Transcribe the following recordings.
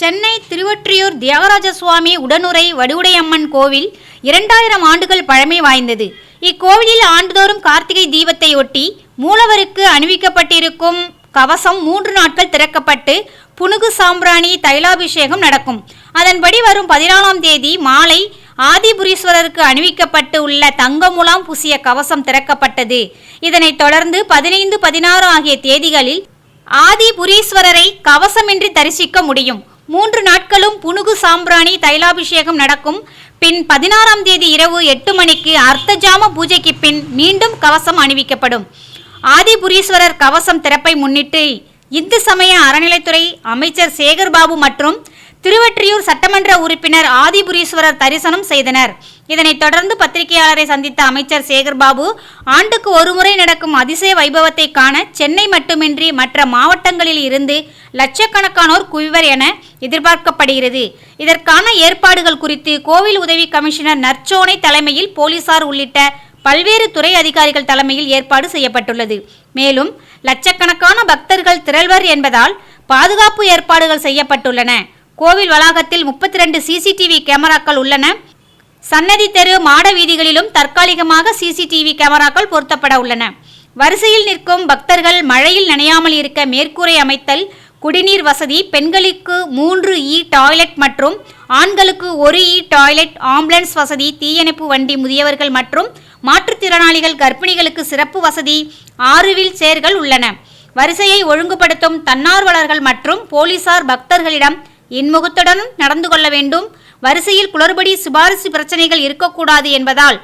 சென்னை திருவொற்றியூர் தியாகராஜ சுவாமி உடனுரை வடுவுடையம்மன் கோவில் இரண்டாயிரம் ஆண்டுகள் பழமை வாய்ந்தது. இக்கோவிலில் ஆண்டுதோறும் கார்த்திகை தீபத்தை ஒட்டி மூலவருக்கு அணிவிக்கப்பட்டிருக்கும் கவசம் மூன்று நாட்கள் திறக்கப்பட்டு புனுகு சாம்பிராணி தைலாபிஷேகம் நடக்கும். அதன்படி வரும் பதினாலாம் தேதி மாலை ஆதிபுரீஸ்வரருக்கு அணிவிக்கப்பட்டு உள்ள தங்க முலாம் பூசிய கவசம் திறக்கப்பட்டது. இதனைத் தொடர்ந்து பதினைந்து பதினாறு ஆகிய தேதிகளில் ஆதிபுரீஸ்வரரை கவசமின்றி தரிசிக்க முடியும். மூன்று நாட்களும் புனுகு சாம்பிராணி தைலாபிஷேகம் நடக்கும். பின் பதினாறாம் தேதி இரவு எட்டு மணிக்கு அர்த்தஜாம பூஜைக்கு பின் மீண்டும் கவசம் அணிவிக்கப்படும். ஆதிபுரீஸ்வரர் கவசம் திறப்பை முன்னிட்டு இந்து சமய அறநிலைத்துறை அமைச்சர் சேகர்பாபு மற்றும் திருவற்றியூர் சட்டமன்ற உறுப்பினர் ஆதிபுரீஸ்வரர் தரிசனம் செய்தனர். இதனைத் தொடர்ந்து பத்திரிகையாளரை சந்தித்த அமைச்சர் சேகர்பாபு ஆண்டுக்கு ஒருமுறை நடக்கும் அதிசய வைபவத்தை காண சென்னை மட்டுமின்றி மற்ற மாவட்டங்களில் இருந்து லட்சக்கணக்கானோர் குவிவர் என எதிர்பார்க்கப்படுகிறது. இதற்கான ஏற்பாடுகள் குறித்து கோவில் உதவி கமிஷனர் நற்சோனை தலைமையில் போலீசார் உள்ளிட்ட பல்வேறு துறை அதிகாரிகள் தலைமையில் ஏற்பாடு செய்யப்பட்டுள்ளது. மேலும் லட்சக்கணக்கான பக்தர்கள் திரள்வர் என்பதால் பாதுகாப்பு ஏற்பாடுகள் செய்யப்பட்டுள்ளன. கோவில் வளாகத்தில் முப்பத்தி ரெண்டு சிசிடிவி கேமராக்கள் உள்ளன. சன்னதி தெரு மாட வீதிகளிலும் தற்காலிகமாக சிசிடிவி கேமராக்கள் பொருத்தப்பட உள்ளன. வரிசையில் நிற்கும் பக்தர்கள் மழையில் நனையாமல் இருக்க மேற்கூரை அமைத்தல் குடிநீர் வசதி பெண்களுக்கு மூன்று இ டாய்லெட் மற்றும் ஆண்களுக்கு ஒரு இ டாய்லெட் ஆம்புலன்ஸ் வசதி தீயணைப்பு வண்டி முதியவர்கள் மற்றும் மாற்றுத்திறனாளிகள் கர்ப்பிணிகளுக்கு சிறப்பு வசதி ஆறுவில் சேர்கள் உள்ளன. வரிசையை ஒழுங்குபடுத்தும் தன்னார்வலர்கள் மற்றும் போலீசார் பக்தர்களிடம் இன்முகத்துடனும் நடந்து கொள்ள வேண்டும். வரிசையில் குளறுபடி சிபாரிசு பிரச்சனைகள் இருக்கக்கூடாது என்பதால்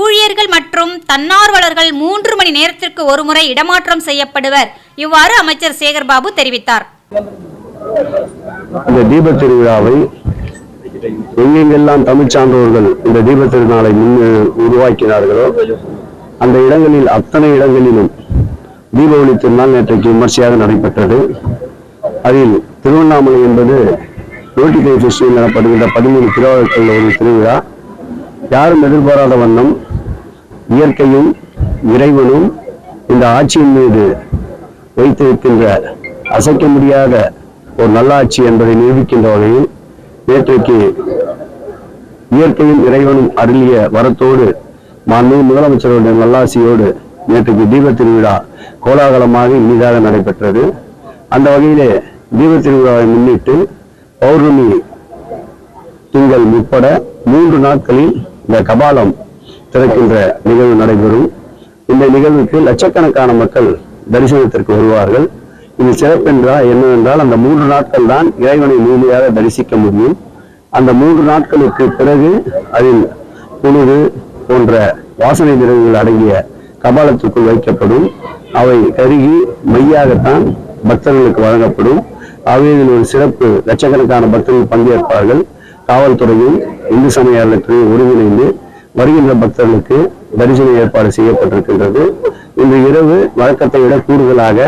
ஊழியர்கள் மற்றும் தன்னார்வலர்கள் மூன்று மணி நேரத்திற்கு ஒருமுறை இடமாற்றம் செய்யப்படுவர். இவ்வாறு அமைச்சர் சேகர்பாபு தெரிவித்தார். இந்த தீப திருவிழாவை எங்கெங்கெல்லாம் தமிழ் சான்றோர்கள் இந்த தீப திருநாளை முன் உருவாக்கினார்களோ அந்த இடங்களில் அத்தனை இடங்களிலும் தீபாவளி திருநாள் நேற்றைக்கு விமர்சையாக நடைபெற்றது. அதில் திருவண்ணாமலை என்பது நோட்டிகை ஃபெஸ்டிவல் எனப்படுகின்ற பதிமூணு திருவிழாக்கள் ஒரு திருவிழா. யாரும் எதிர்பாராத வண்ணம் இயற்கையும் இறைவனும் இந்த ஆட்சியின் மீது வைத்திருக்கின்ற அசைக்க முடியாத ஒரு நல்லாட்சி என்பதை நிரூபிக்கின்ற வகையில் நேற்றைக்கு இயற்கையும் இறைவனும் அருளிய வரத்தோடு மாண்பு முதலமைச்சருடைய நல்லாசியோடு நேற்றைக்கு தீப திருவிழா கோலாகலமாக இனிதாக நடைபெற்றது. அந்த வகையிலே தீப திருவிழாவை முன்னிட்டு பௌர்ணமி திங்கள் உட்பட மூன்று நாட்களில் இந்த கபாலம் திறக்கின்ற நிகழ்வு நடைபெறும். இந்த நிகழ்வுக்கு லட்சக்கணக்கான மக்கள் தரிசனத்திற்கு வருவார்கள். இது சிறப்பென்றால் என்னவென்றால் அந்த மூன்று நாட்கள் தான் இறைவனை முழுமையாக தரிசிக்க முடியும். அந்த மூன்று நாட்களுக்கு பிறகு அதில் புழுது போன்ற வாசனை நிறைவுகள் அடங்கிய கபாலத்துக்குள் வைக்கப்படும். அவை கருகி மையாகத்தான் பக்தர்களுக்கு வழங்கப்படும். ஆகவே இதில் ஒரு சிறப்பு லட்சக்கணக்கான பக்தர்கள் பங்கேற்பார்கள். காவல்துறையும் இந்து சமய அறநிலையத்துறையும் ஒருங்கிணைந்து வருகின்ற பக்தர்களுக்கு தரிசன ஏற்பாடு செய்யப்பட்டிருக்கின்றது. இன்று இரவு வழக்கத்தை விட கூடுதலாக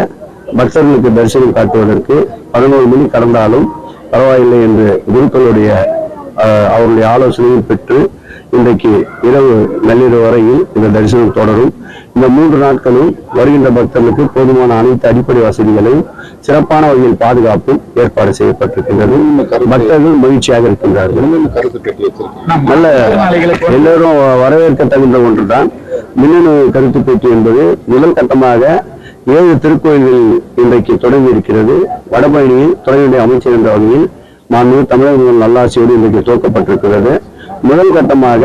பக்தர்களுக்கு தரிசனம் காட்டுவதற்கு பதினோரு மணி கடந்தாலும் பரவாயில்லை என்று குருக்களுடைய அவருடைய ஆலோசனையும் பெற்று இன்றைக்கு இரவு நள்ளிரவு வரையில் இந்த தரிசனம் தொடரும். இந்த மூன்று நாட்களும் வருகின்ற பக்தர்களுக்கு போதுமான அனைத்து அடிப்படை வசதிகளையும் சிறப்பான வகையில் பாதுகாப்பும் ஏற்பாடு செய்யப்பட்டிருக்கின்றது. பக்தர்கள் மகிழ்ச்சியாக இருக்கின்றார்கள். கருத்து நல்ல எல்லோரும் வரவேற்க தகுந்த ஒன்றுதான். மின்னணு கருத்து பேட்டி என்பது முதல் கட்டமாக ஏழு திருக்கோயில்கள் இன்றைக்கு தொடங்கி இருக்கிறது. வடபழனியில் துறையுடைய அமைச்சர் என்ற வகையில் மாண்பு தமிழக முதல் நல்லாசியோடு இன்றைக்கு துவக்கப்பட்டிருக்கிறது. முதல் கட்டமாக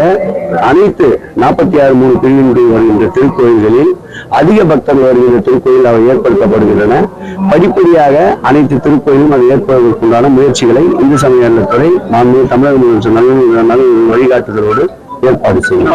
அனைத்து நாற்பத்தி ஆறு மூணு பிரிவினுடைய வருகின்ற திருக்கோயில்களில் அதிக பக்தர்கள் வருகின்ற திருக்கோயில் அவை ஏற்படுத்தப்படுகின்றன. படிப்படியாக அனைத்து திருக்கோயிலும் அதை ஏற்படுவதற்குண்டான முயற்சிகளை இந்து சமய அறநிலையத்துறை மாண்பு தமிழக முதலமைச்சர் நல்ல நல்ல வழிகாட்டுதலோடு ஏற்பாடு செய்யும்.